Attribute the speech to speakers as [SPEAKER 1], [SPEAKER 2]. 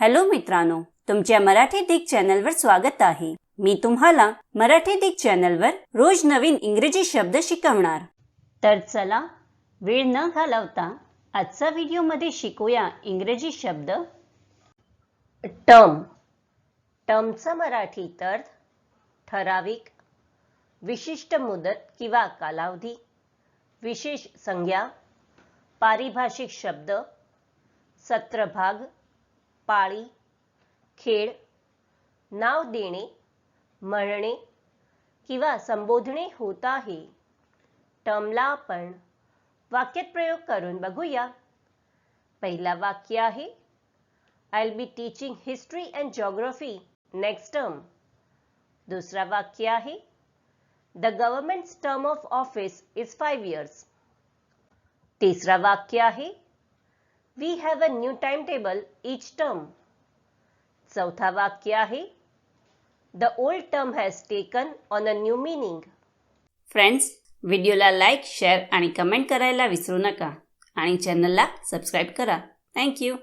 [SPEAKER 1] Hello मित्रांनो तुमच्या मराठी दिग चॅनलवर स्वागत आहे. मी तुम्हाला मराठी दिग चॅनलवर रोज नवीन इंग्रजी शब्द शिकवणार. तर चला वेळ न घालवता आजचा व्हिडिओमध्ये शिकूया इंग्रजी शब्द. टर्म टर्मचा मराठी तर ठराविक विशिष्ट मुदत किंवा कालावधी विशेष संज्ञा पारिभाषिक शब्द सत्रभाग पाळी खेळ नाव देणे म्हणणे किंवा संबोधणे होत आहे. टर्मला आपण वाक्यात प्रयोग करून बघूया. पहिला वाक्य आहे I be teaching history and geography next term दुसरा वाक्य आहे the government term of office is five years तिसरा वाक्य आहे we have a new time table each term चौथा वाक्य आहे the old term has taken on a new meaning friends व्हिडिओला लाईक शेअर आणि कमेंट करायला विसरू नका. आणि चॅनलला सबस्क्राईब करा. थँक्यू